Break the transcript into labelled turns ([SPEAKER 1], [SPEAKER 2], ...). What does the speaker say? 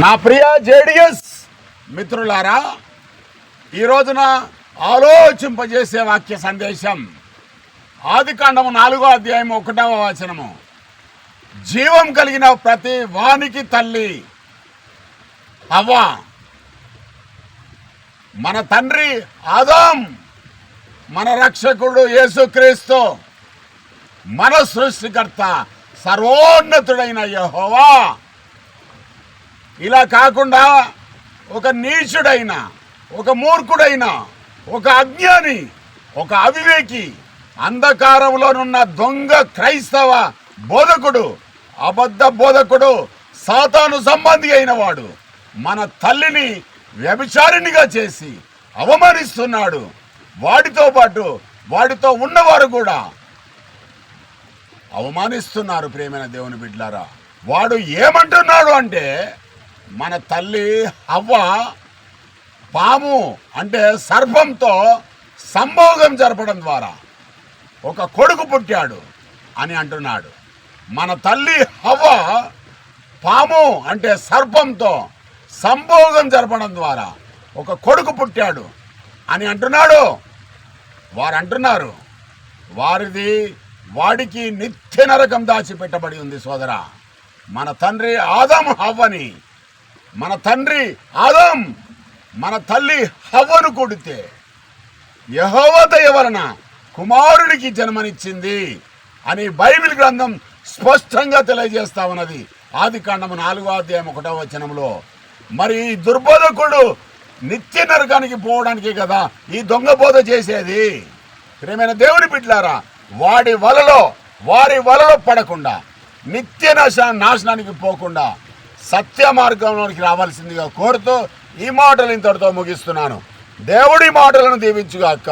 [SPEAKER 1] నా ప్రియ జేడిఎస్ మిత్రులారా ఈ రోజున ఆలోచింపజేసే వాక్య సందేశం ఆది కాండము నాలుగో అధ్యాయం ఒకటవ వచనము. జీవం కలిగిన ప్రతి వానికి తల్లి అవ్వ. మన తండ్రి ఆదాం మన రక్షకుడు యేసుక్రీస్తు మన సృష్టికర్త సర్వోన్నతుడైన యహోవా. ఇలా కాకుండా ఒక నీచుడైన ఒక మూర్ఖుడైన ఒక అజ్ఞాని ఒక అవివేకి అంధకారంలోనున్న దొంగ క్రైస్తవ బోధకుడు అబద్ధ బోధకుడు సాతాను సంబంధి అయిన వాడు మన తల్లిని వ్యభిచారిణిగా చేసి అవమానిస్తున్నాడు. వాడితో పాటు వాడితో ఉన్నవారు కూడా అవమానిస్తున్నారు ప్రేమైన దేవుని బిడ్లారా వాడు ఏమంటున్నాడు అంటే మన తల్లి అవ్వ పాము అంటే సర్పంతో సంభోగం జరపడం ద్వారా ఒక కొడుకు పుట్టాడు అని అంటున్నాడు. మన తల్లి హవ్వ పాము అంటే సర్పంతో సంభోగం జరపడం ద్వారా ఒక కొడుకు పుట్టాడు అని అంటున్నాడు. వారు అంటున్నారు వారిది వాడికి నిత్య నరకం దాచిపెట్టబడి ఉంది సోదరా. మన తండ్రి ఆదం హవ్వని మన తండ్రి ఆదం మన తల్లి హవ్వను కొడితే యహోవదయ వలన కుమారుడికి జన్మనిచ్చింది అని బైబిల్ గ్రంథం స్పష్టంగా తెలియజేస్తా ఉన్నది. ఆది కాండము నాలుగో అధ్యాయం ఒకటో వచనంలో మరి ఈ దుర్బోధకుడు నిత్య నరకానికి పోవడానికి కదా ఈ దొంగ బోధ చేసేది? ప్రేమైన దేవుని బిడ్లారా వాడి వలలో వారి వలలో పడకుండా నిత్య నాశ నాశనానికి పోకుండా సత్య మార్గంలోనికి రావాల్సిందిగా కోరుతూ ఈ మాటలు ఇంతటితో ముగిస్తున్నాను. దేవుడి మాటలను దీవించుగాక.